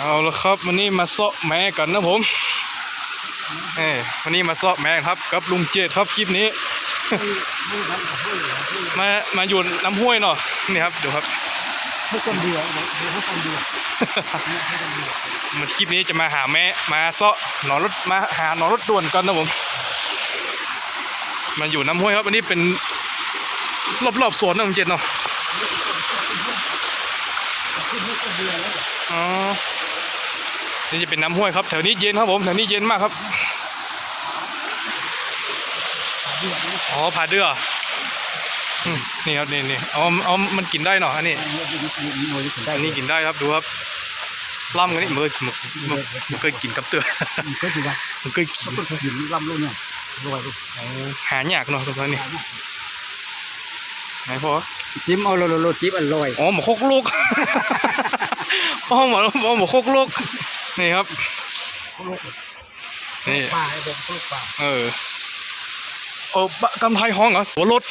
เอาละครับวันนี้มาเซาะแม่กันนะผมเอ้วันนี้มาเซาะแม่ครับกับลุงเจดครับคลิปนี้ มามาอยู่น้ำห้วยเนาะนี่ครับดูครับให้คนเดียวเดี๋ยวให้คนเดียวมันคลิปนี้จะมาหาแม่มาเซาะหนอนรถมาหาหนอนรถด่วนกันนะผมมาอยู่น้ำห้วยครับอันนี้เป็นรอบๆสวนนะลุงเจดเนาะอ๋อ นี่จะเป็นน้ำห้วยครับแถวนี้เย็นครับผมแถวนี้เย็นมากครับอ๋อผาเดืออืมนี่ครับนี่นี่เอาเอามันกินได้เนาะอันนี้มวยถึงได้อันนี้กินได้ครับดูครับล่ำกันนี่มือมือมือมือเคยกินกับเตือก็ถือว่ามันเคยกินต้นหินลำลูกเนี่ยรวยลูกหายากเนาะตรงนั้นนี่ไหนพอจิ้มเอาโลโลจิ้มอร่อยอ๋อหมอโคกลูกอ๋อหมออ๋อหมอโคกลูก นี่ครับนี่ปลาไอ้เด็กลูกปลาเออเออบะกำไทยห้องเหรอสวนรถ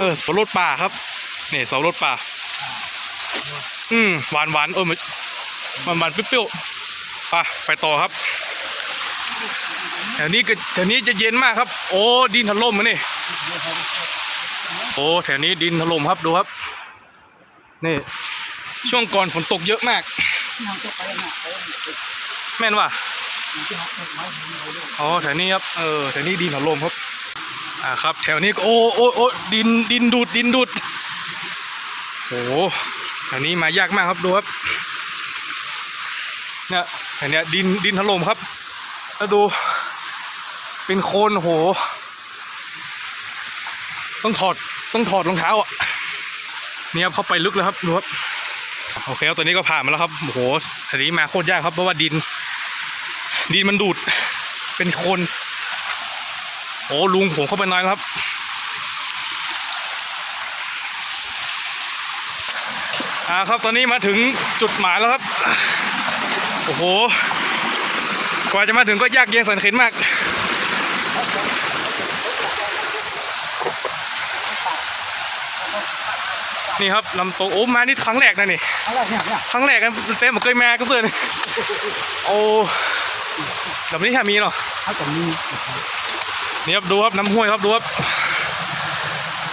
เออสวนรสป่าครับนี่สวนรสป่า อืมหวานหวานๆเออมันมันหวานเปรี้ยวๆไปไปต่อครับแถวนี้ก็แถวนี้จะเย็นมากครับ โอ้ดินถล่มมานี่โอ้แถวนี้ดินถล่มครับดูครับนี่ช่วงก่อนฝนตกเยอะมาก แม่นว่ะอ๋อแถวนี้ครับเออแถวนี้ดินถล่มครับอ่าครับ แถวนี้ก็โอ้โอ้โอ้ดินดินดูดดินดูดโอ้แถวนี้มายากมากครับดูครับเนี่ยแถวเนี้ยดินดินถล่มครับแล้วดู เป็นโคลนโห ต้องถอดต้องถอดรองเท้าอะนี่ครับเข้าไปลึกแล้วครับดูครับโอเคครับตัวนี้ก็ผ่านมาแล้วครับโอ้โหแถวนี้มาโคตรยากครับเพราะว่าดิน ดินมันดูดเป็นโคลนโอ้ลุงผมเข้าไปน้อยแล้วครับ อ่าครับตอนนี้มาถึงจุดหมายแล้วครับ โอ้โห กว่าจะมาถึงก็ยากเย็นสันเข็นมาก นี่ครับลำตกโอ้มานี่ครั้งแรกนะนี่อะไรเนี่ยเนี่ยครั้งแรกกันเต้มาเคยมาก็เพื่อน โอ้ แบบนี้แค่มีเนาะเขาจะมีนี่ครับดูครับน้ำห้วยครับดูครับ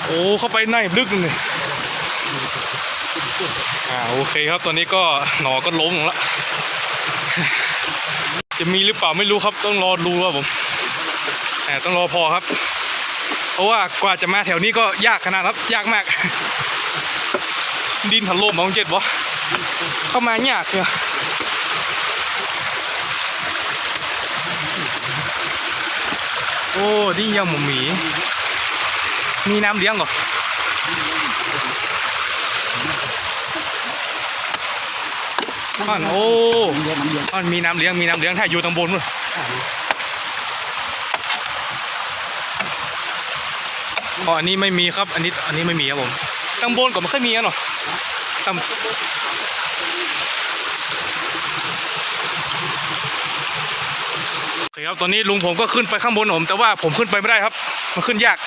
โอ้เข้าไปในลึกเลยอ่าโอเคครับตอนนี้ก็หนอก็ล้มลงแล้วจะมีหรือเปล่าไม่รู้ครับต้องรอดูครับผมแต่ต้องรอพอครับ เพราะว่ากว่าจะมาแถวนี้ก็ยากขนาดครับ ยากมาก ดินถล่มมองเจ็ดบ่เข้ามายากเนี่ย โอ้นี่ยังหมูหมี มีน้ำเลี้ยงก่อนอ่อนโอ้เย็นน้ำเย็นอ่อนมีน้ำเลี้ยง มีน้ำเลี้ยง ถ้าอยู่ตางบนนู่นอ๋ออันนี้ไม่มีครับ อันนี้ อันนี้ไม่มีครับผมตางบนก็ไม่ค่อยมีอะเนาะตา โอเคครับตอนนี้ลุงผมก็ขึ้นไปข้างบนผม แต่ว่าผมขึ้นไปไม่ได้ครับ มันขึ้นยาก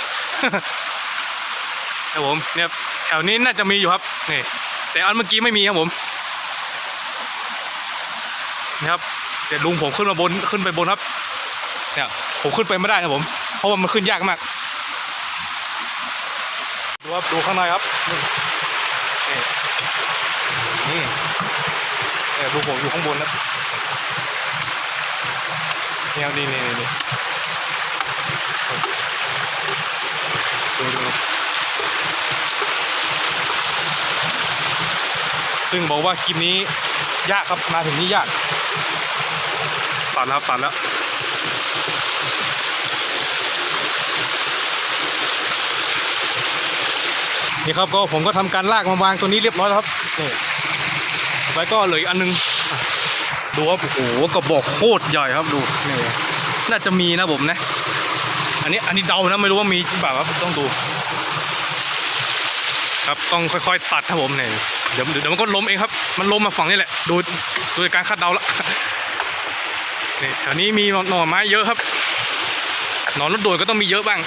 ครับผมเนี่ยแถวนี้น่าจะมีอยู่ครับนี่แต่อันเมื่อกี้ไม่มีครับผมนี่ครับเดี๋ยวลุงผมขึ้นมาบนขึ้นไปบนครับเนี่ยผมขึ้นไปไม่ได้ครับผม เพราะว่ามันขึ้นยากมากดูครับดูข้างในครับนี่นี่เนี่ยดูผมอยู่ข้างบนครับ นี่ครับนี่นี่นี่นี่ดูดูซึ่งบอกว่าคลิปนี้ยากครับมาถึงนี่ยากตัดแล้วครับตัดแล้วนี่ครับก็ผมก็ทำการลากมาวางตัวนี้เรียบร้อยแล้วครับนี่แล้วก็เหลืออีกอันนึงอะ ดูครับโอ้โหกระบอกโคตรใหญ่ครับดูนี่น่าจะมีนะผมนะ อันนี้อันนี้เดานะไม่รู้ว่ามีจริงเปล่าครับต้องดู ครับต้องค่อยๆตัดครับผมเนี่ยเดี๋ยวเดี๋ยวมันก็ล้มเองครับ มันล้มมาฝั่งนี่แหละ ดูดูจากการคาดเดาละนี่แถวนี้มีหน่อไม้เยอะครับหนอนรถด่วนก็ต้องมีเยอะบ้าง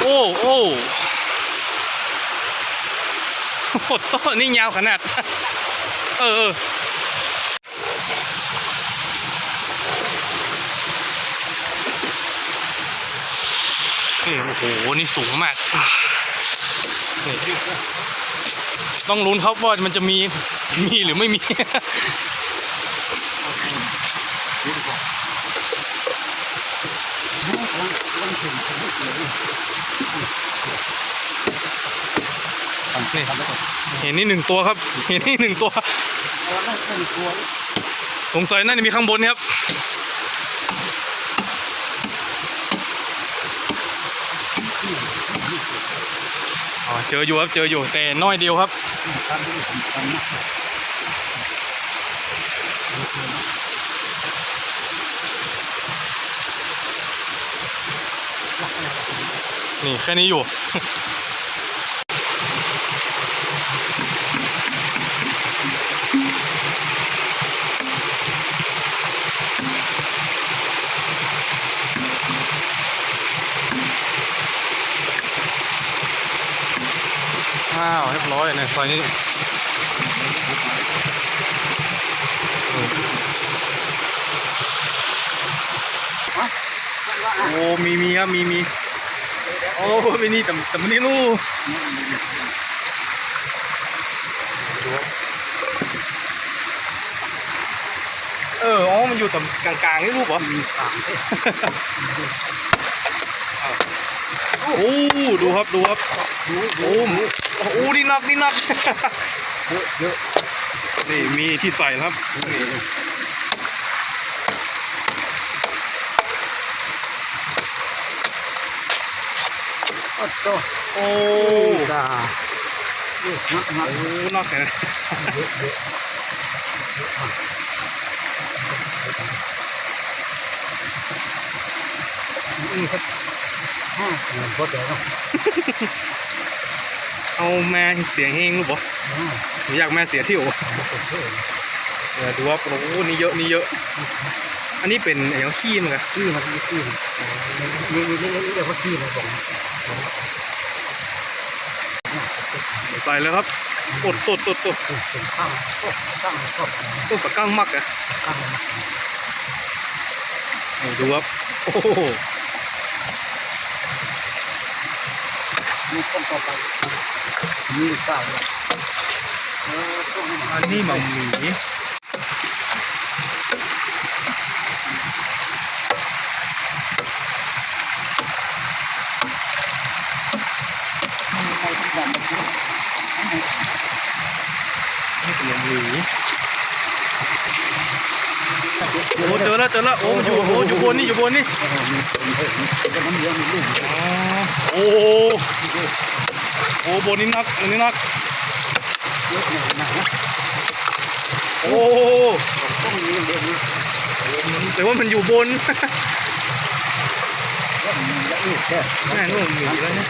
โอ้โอ้โหต้นนี่ยาวขนาด เออ โอ้โห นี่สูงมากต้องลุ้นครับว่ามันจะมี มีหรือไม่มีเลยนี่เห็นนี่หนึ่งตัวครับ เห็นนี่หนึ่งตัวเราต้องเป็นตัวสงสัยน่าจะมีข้างบนครับ เจออยู่ครับเจออยู่แต่น้อยเดียวครับนี่แค่นี้อยู่ อ้าวเรียบร้อยเนี่ยซอยนี้โอ้มีมีครับมีมีโอ้ไม่นี่แต่แต่มันนี่ลูกเอออ๋อมันอยู่ตำกลางๆนี่ลูกเหรอมีสามเอ๊ะ โอ้ดูครับดูครับดูโอ้โอ้นี่นักนี่นักเยอะเยอะนี่มีที่ใส่ครับนี่โอ้โหโอ้ดาโอ้นักเลยนะเยอะเยอะนี่ครับ เงินพอเดี๋ยวเนาะเอาแม่เสียงเฮงลูกบ่หนูอยากแม่เสียที่โอ้เออดูว่าโอ้นี่เยอะนี่เยอะ อันนี้เป็นไอย่างขี้มันกันขี้มาที่ขี้นี่นี่นี่นี่เรียว่าขี้เลยผมใส่แล้วครับอดตดตดตดเป็นข้างก็ข้างก็ต้นปากก้งมักอะข้างนี่ดูครับโอ้โห มีคนต่อไปมีเปล่าเออพวกนี้อันนี้หมัมหมีนี่เป็นหมัมหมีโอ้เจอแล้วเจอแล้วโอ้มันอยู่โอ้อยู่บนนี่อยู่บนนี่จะมันเยอะมีลูกอ๋อโอ้โอ้บนนี่นักอันนี้นักโอ้แต่ว่ามันอยู่บนก็มีละเอียดแค่ม่นู่นมีแล้วเนี่ย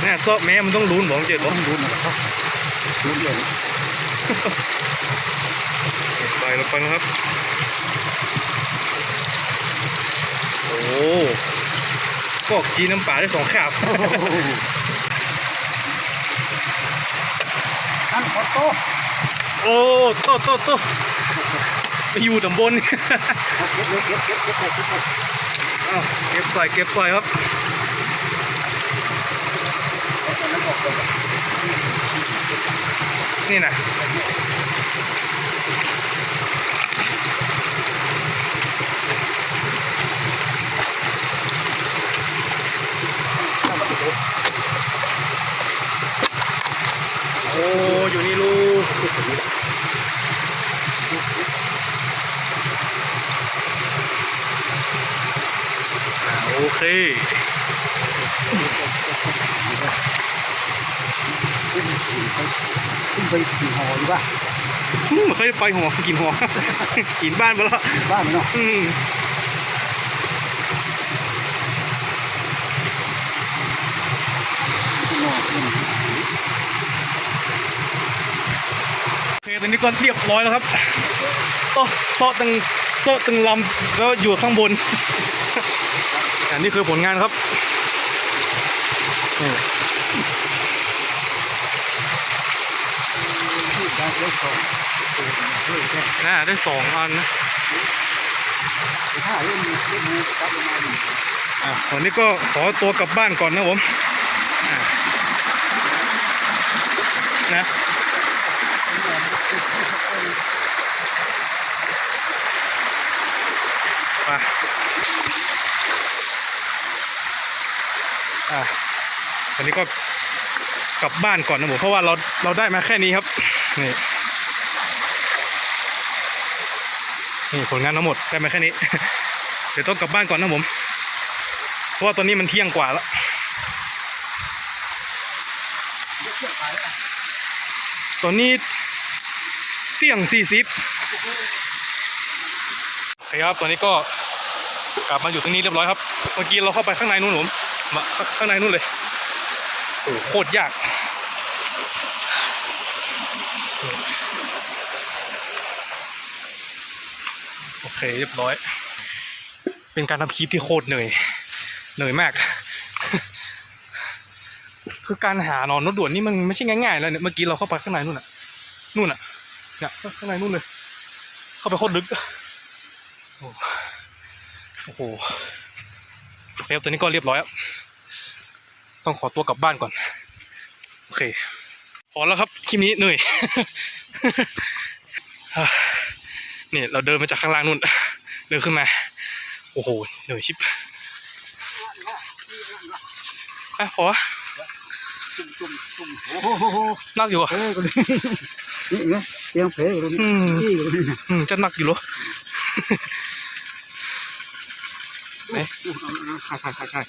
แม่ซอกแม่มันต้องลุ้นบอกเจ็ดต้บอองดูนะครับดูเดียว ไปแล้วไปนะครับ โอ้กอกจีนน้ำปลาได้สองขาบอันขอโตโอ้โตโตโตไปอยู่ตำบลเก็บเลยเก็บเก็บเก็บเก็บเก็บอ้าวเก็บใส่เก็บใส่ครับแล้วออกเลยนี่นะ ข้าวประตู โอ้อยู่นี่ลูกอ่าโอเคขึ้นขึ้นไปขี่หอดีป่ะอืมเคยไปหัวกินหัวกินบ้านไปแล้วบ้านเนาะ อืมโอเคตอนนี้ก็เรียบร้อยแล้วครับโอ้โซะตึงโซะตึงลำแล้วอยู่ข้างบน อันนี้คือผลงานครับนี่ที่การเลี้ยงของน่าได้สองอันนะถ้าเล่นเล่นมือจับลงมาดิอะวันนี้ก็ขอตัวกลับบ้านก่อนนะผมอะนะ ไปอะวันนี้ก็กลับบ้านก่อนนะผมเพราะว่าเราเราได้มาแค่นี้ครับ นี่ นี่ผลงานทั้งหมดได้มาแค่นี้ เดี๋ยวต้องกลับบ้านก่อนนะผม เพราะว่าตอนนี้มันเที่ยงกว่าแล้วตอนนี้ เที่ยงสี่สิบโอเคครับตอนนี้ก็กลับมาอยู่ตรงนี้เรียบร้อยครับ เมื่อกี้เราเข้าไปข้างในนู่นผมมาข้างในนู่นเลยโอ้โหโคตรยากโอเคเรียบร้อย เป็นการทำคลิปที่โคตรเหนื่อยเหนื่อยมาก คือการหานอนรถด่วนนี่มันไม่ใช่ง่ายๆแล้วเนี่ยเมื่อกี้เราเข้าไปข้างในนู่นน่ะนู่นน่ะ เนี่ยข้างในนู่นเลย เข้าไปโคตรลึก โอ้โอ้โหโอเคครับตอนนี้ก็เรียบร้อยแล้วต้องขอตัวกลับบ้านก่อน โอเค พอแล้วครับคลิปนี้เหนื่อยเนี่ยเราเดินมาจากข้างล่างนู่น เดินขึ้นมา โอ้โหเหนื่อยชิบอะพอจุ่มจุ่มจุ่มโอ้โหนักอยู่อะเฮ้ยค นนี้นี่ไงเตียงเพลอยู่ตรงนี้อืม ที่อยู่ตรงนี้นะอืมจะนักอยู่เหรอ ไหน ใช่ใช่ใช่ใช่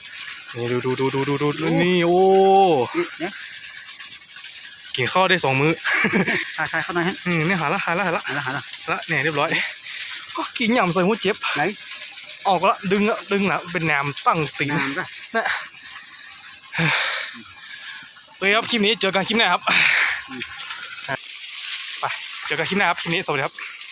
นี่ดูดูดูดูดูดูดูนี่โอ้นี่เนี่ยกินข้าวได้สองมื้อใช่ใช่เข้าในฮะอืมเนี่ยหาละหาละหาละหาละหาละละเนี่ยเรียบร้อย ก็กินยำใส่หัวเจ็บ ไหนออกละดึงละดึงละเป็นแหนมตั้งติ่งนานป่ะนะโอเคครับคลิปนี้เจอกันคลิปหน้าครับไป เจอกันคลิปหน้าครับทีนี้สวัสดีครับ